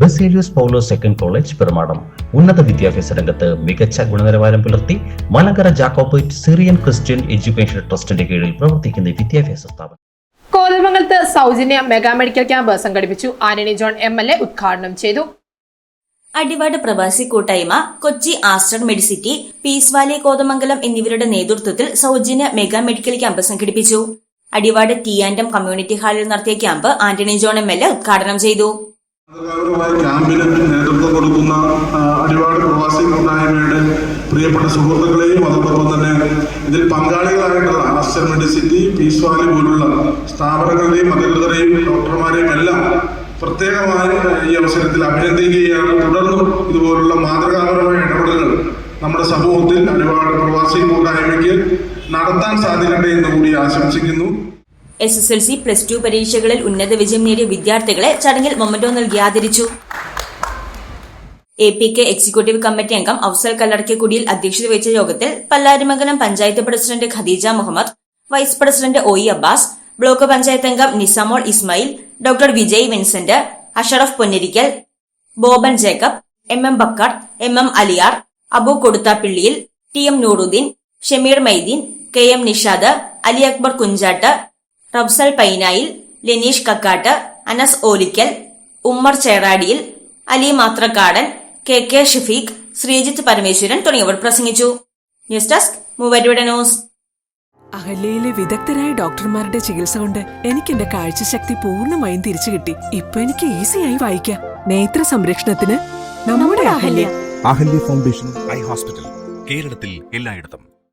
Baselios Paulose second college Perumadam ഉന്നത വിദ്യാഭ്യാസ രംഗത്ത് മികച്ച ഗുണനിലവാരം പുലർത്തി Malankara Jacobite Syrian Christian education ട്രസ്റ്റിന്റെ കീഴിൽ പ്രവർത്തിക്കുന്ന വിദ്യാഭ്യാസ സ്ഥാപനം. കോതമംഗലത്ത് സൗജന്യ മെഗാ മെഡിക്കൽ ക്യാമ്പ് സംഘടിപ്പിച്ചു Antony John M L A ഉദ്ഘാടനം ചെയ്തു. അടിവാട് പ്രവാസി കൂട്ടായ്മ Kochi Aster Medicity Peace Valley Kothamangalam എന്നിവരുടെ നേതൃത്വത്തിൽ സൗജന്യ മെഗാ മെഡിക്കൽ ക്യാമ്പ് സംഘടിപ്പിച്ചു. അടിവാട് ടി ആൻഡം കമ്മ്യൂണിറ്റി ഹാളിൽ നടത്തിയ camp Antony John M L A ഉദ്ഘാടനം ചെയ്തു. മാതൃകാപരമായ ക്യാമ്പിന് നേതൃത്വം കൊടുക്കുന്ന അടിവാട് പ്രവാസി കൂട്ടായ്മയുടെ പ്രിയപ്പെട്ട സുഹൃത്തുക്കളെയും അതോടൊപ്പം തന്നെ ഇതിൽ പങ്കാളികളായിട്ടുള്ള ആസ്റ്റർ മെഡിസിറ്റി പീസ് വാലി പോലുള്ള സ്ഥാപനങ്ങളുടെയും അധികൃതരെയും ഡോക്ടർമാരെയും എല്ലാം പ്രത്യേകമായി ഈ അവസരത്തിൽ അഭിനന്ദിക്കുകയാണ്. തുടർന്നും ഇതുപോലുള്ള മാതൃകാപരമായ ഇടപെടലുകൾ നമ്മുടെ സമൂഹത്തിൽ അടിവാട് പ്രവാസി കൂട്ടായ്മയ്ക്ക് നടത്താൻ സാധിക്കട്ടെ എന്ന് കൂടി ആശംസിക്കുന്നു. S S L C plus two പരീക്ഷകളിൽ ഉന്നത വിജയം നേടിയ വിദ്യാർത്ഥികളെ ചടങ്ങിൽ മൊമന്റോ നൽകി ആദരിച്ചു A P K executive committee അംഗം അഫ്സൽ കല്ലടക്കക്കുടിയിൽ അധ്യക്ഷത വഹിച്ച യോഗത്തിൽ Pallarimangalam panchayat president Khadeeja Muhammad vice president O E Abbas block panchayat അംഗം Nisamol Ismail doctor Vijay Vincent Ashraf Ponnirikkal Boban Jacob M M Bakkar M M Aliyar Abu കൊടുത്താപ്പിള്ളിയിൽ T M Nooruddeen Shameer Maideen K M Nishad Ali Akbar Kunjattu Rabsal Painayil Leneesh Kakkattu Anas Olickal Ummer Cheradiyil Ali Mathrakkadan K K Shafeeq Sreejith Parameswaran തുടങ്ങിയവർ പ്രസംഗിച്ചു. News desk മൂവരുടെ news. അഹല്യയിലെ വിദഗ്ധരായ ഡോക്ടർമാരുടെ ചികിത്സ കൊണ്ട് എനിക്ക് എന്റെ കാഴ്ചശക്തി പൂർണമായും തിരിച്ചു കിട്ടി. ഇപ്പൊ എനിക്ക് ഈസിയായി വായിക്കാം. നേത്ര സംരക്ഷണത്തിന് നമ്മുടെ Ahalya. Ahalya foundation eye hospital കേരളത്തിൽ എല്ലായിടത്തും.